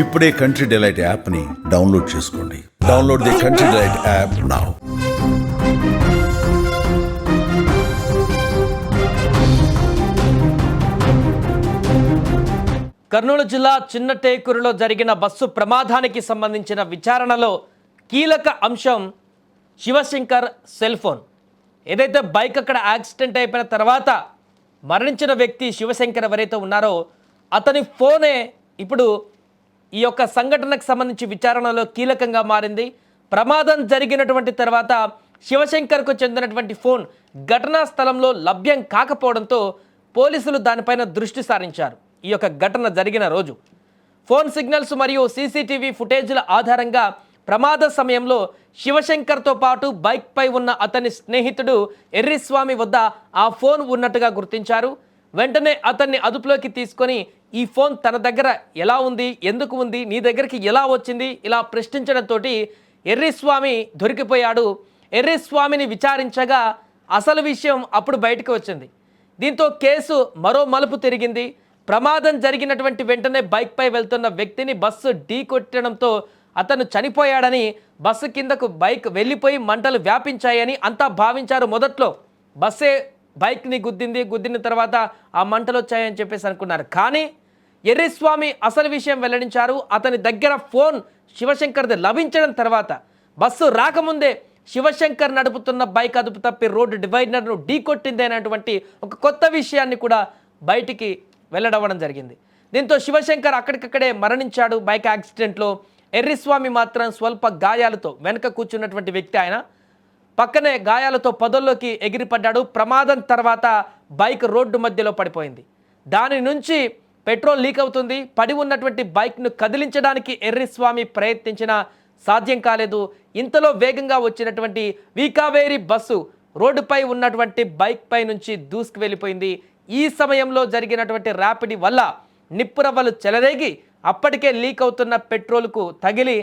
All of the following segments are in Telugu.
ఇప్పుడే కంట్రీ డిలైట్ యాప్ని డౌన్లోడ్ చేసుకోండి. Download the Country Delight app now Kurnool జిల్లా చిన్నటేకూరులో జరిగిన బస్సు ప్రమాదానికి సంబంధించిన విచారణలో కీలక అంశం శివశంకర్ సెల్ ఫోన్. ఏదైతే బైక్ అక్కడ యాక్సిడెంట్ అయిపోయిన తర్వాత మరణించిన వ్యక్తి శివశంకర్ ఎవరైతే ఉన్నారో అతని ఫోనే ఇప్పుడు ఈ యొక్క సంఘటనకు సంబంధించి విచారణలో కీలకంగా మారింది. ప్రమాదం జరిగినటువంటి తర్వాత శివశంకర్కు చెందినటువంటి ఫోన్ ఘటనా స్థలంలో లభ్యం కాకపోవడంతో పోలీసులు దానిపైన దృష్టి సారించారు. ఈ యొక్క ఘటన జరిగిన రోజు ఫోన్ సిగ్నల్స్ మరియు సీసీటీవీ ఫుటేజ్ల ఆధారంగా ప్రమాద సమయంలో శివశంకర్తో పాటు బైక్పై ఉన్న అతని స్నేహితుడు ఎర్రిస్వామి వద్ద ఆ ఫోన్ ఉన్నట్టుగా గుర్తించారు. వెంటనే అతన్ని అదుపులోకి తీసుకొని ఈ ఫోన్ తన దగ్గర ఎలా ఉంది? ఎందుకు ఉంది? నీ దగ్గరికి ఎలా వచ్చింది? ఇలా ప్రశ్నించడంతో ఎర్రిస్వామి దొరికిపోయాడు. ఎర్రిస్వామిని విచారించగా అసలు విషయం అప్పుడు బయటకు వచ్చింది. దీంతో కేసు మరో మలుపు తిరిగింది. ప్రమాదం జరిగినటువంటి వెంటనే బైక్పై వెళ్తున్న వ్యక్తిని బస్సు ఢీ కొట్టడంతో అతను చనిపోయాడని బస్సు కిందకు బైక్ వెళ్ళిపోయి మంటలు వ్యాపించాయని అంతా భావించారు మొదట్లో. బస్సే బైక్ని గుద్దింది. గుద్దిన తర్వాత ఆ మంటలు వచ్చాయని చెప్పేసి అనుకున్నారు. కానీ ఎర్రిస్వామి అసలు విషయం వెల్లడించారు. అతని దగ్గర ఫోన్ శివశంకర్ది లభించడం తర్వాత బస్సు రాకముందే శివశంకర్ నడుపుతున్న బైక్ అదుపు తప్పి రోడ్డు డివైడర్ను ఢీకొట్టింది అనేటువంటి ఒక కొత్త విషయాన్ని కూడా బయటికి వెళ్ళడవడం జరిగింది. దీంతో శివశంకర్ అక్కడికక్కడే మరణించాడు. బైక్ యాక్సిడెంట్లో ఎర్రిస్వామి మాత్రం స్వల్ప గాయాలతో వెనక కూర్చున్నటువంటి వ్యక్తి ఆయన. పక్కనే గాయాలతో పొదల్లోకి ఎగిరిపడ్డాడు. ప్రమాదం తర్వాత బైక్ రోడ్డు మధ్యలో పడిపోయింది. దాని నుంచి పెట్రోల్ లీక్ అవుతుంది. పడి ఉన్నటువంటి బైక్ను కదిలించడానికి ఎర్రిస్వామి ప్రయత్నించిన సాధ్యం కాలేదు. ఇంతలో వేగంగా వచ్చినటువంటి వీకావేరి బస్సు రోడ్డుపై ఉన్నటువంటి బైక్ పై నుంచి దూసుకు వెళ్ళిపోయింది. ఈ సమయంలో జరిగినటువంటి ర్యాపిడి వల్ల నిప్పురవ్వలు చెలరేగి అప్పటికే లీక్ అవుతున్న పెట్రోల్కు తగిలి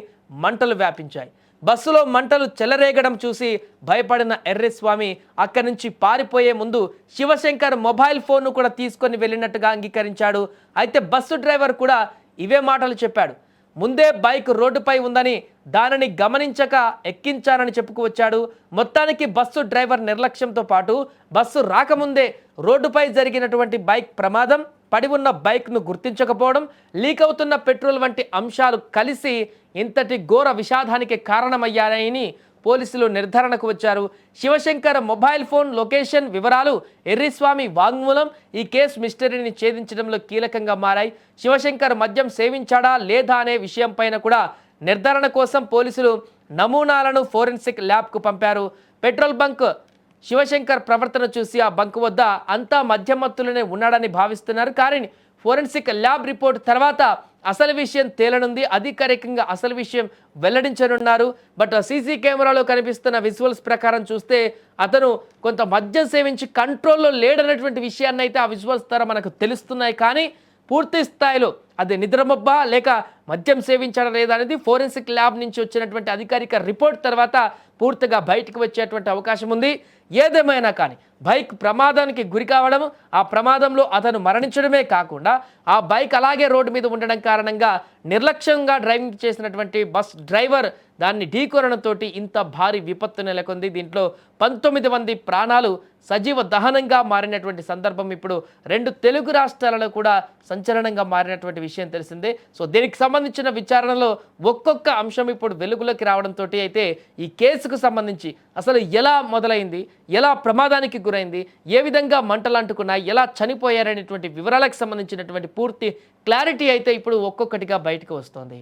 మంటలు వ్యాపించాయి. బస్సులో మంటలు చెలరేగడం చూసి భయపడిన ఎర్రస్వామి అక్కడి నుంచి పారిపోయే ముందు శివశంకర్ మొబైల్ ఫోన్ను కూడా తీసుకొని వెళ్ళినట్టుగా అంగీకరించాడు. అయితే బస్సు డ్రైవర్ కూడా ఇవే మాటలు చెప్పాడు. ముందే బైక్ రోడ్డుపై ఉందని దానిని గమనించక ఎక్కించానని చెప్పుకువచ్చాడు. మొత్తానికి బస్సు డ్రైవర్ నిర్లక్ష్యంతో పాటు బస్సు రాకముందే రోడ్డుపై జరిగినటువంటి బైక్ ప్రమాదం పడి ఉన్న బైక్ను గుర్తించకపోవడం లీక్ అవుతున్న పెట్రోల్ వంటి అంశాలు కలిసి ఇంతటి ఘోర విషాదానికి కారణమయ్యాయని పోలీసులు నిర్ధారణకు వచ్చారు. శివశంకర్ మొబైల్ ఫోన్ లొకేషన్ వివరాలు ఎర్రిస్వామి వాంగ్మూలం. ఈ కేసు మిస్టరీని ఛేదించడంలో కీలకంగా మారాయి. శివశంకర్ మద్యం సేవించాడా లేదా అనే విషయంపైన కూడా నిర్ధారణ కోసం పోలీసులు నమూనాలను ఫోరెన్సిక్ ల్యాబ్కు పంపారు. పెట్రోల్ బంక్ శివశంకర్ ప్రవర్తన చూసి ఆ బంక్ వద్ద అంతా మద్యమత్తులనే ఉన్నాడని భావిస్తున్నారు. కానీ ఫోరెన్సిక్ ల్యాబ్ రిపోర్ట్ తర్వాత అసలు విషయం తేలనుంది. అధికారికంగా అసలు విషయం వెల్లడించనున్నారు. బట్ సీసీ కెమెరాలో కనిపిస్తున్న విజువల్స్ ప్రకారం చూస్తే అతను కొంత మద్యం సేవించి కంట్రోల్లో లేడన్నటువంటి విషయాన్ని అయితే ఆ విజువల్స్ ద్వారా మనకు తెలుస్తున్నాయి. కానీ పూర్తి స్థాయిలో అది నిద్రమబ్బా లేక మద్యం సేవించడం లేదా అనేది ఫోరెన్సిక్ ల్యాబ్ నుంచి వచ్చినటువంటి అధికారిక రిపోర్ట్ తర్వాత పూర్తిగా బయటకు వచ్చేటువంటి అవకాశం ఉంది. ఏదేమైనా కానీ బైక్ ప్రమాదానికి గురి కావడం ఆ ప్రమాదంలో అతను మరణించడమే కాకుండా ఆ బైక్ అలాగే రోడ్డు మీద ఉండడం కారణంగా నిర్లక్ష్యంగా డ్రైవింగ్ చేసినటువంటి బస్ డ్రైవర్ దాన్ని ఢీకొనడంతో ఇంత భారీ విపత్తు నెలకొంది. దీంట్లో పంతొమ్మిది మంది ప్రాణాలు సజీవ దహనంగా మారినటువంటి సందర్భం ఇప్పుడు రెండు తెలుగు రాష్ట్రాలలో కూడా సంచలనంగా మారినటువంటి విషయం తెలిసిందే. సో దీనికి సంబంధించిన విచారణలో ఒక్కొక్క అంశం ఇప్పుడు వెలుగులోకి రావడంతో అయితే ఈ కేసుకు సంబంధించి అసలు ఎలా మొదలైంది? ఎలా ప్రమాదానికి గురైంది? ఏ విధంగా మంటలు అంటుకున్నాయి? ఎలా చనిపోయారనేటువంటి వివరాలకు సంబంధించినటువంటి పూర్తి క్లారిటీ అయితే ఇప్పుడు ఒక్కొక్కటిగా బయటకు వస్తోంది.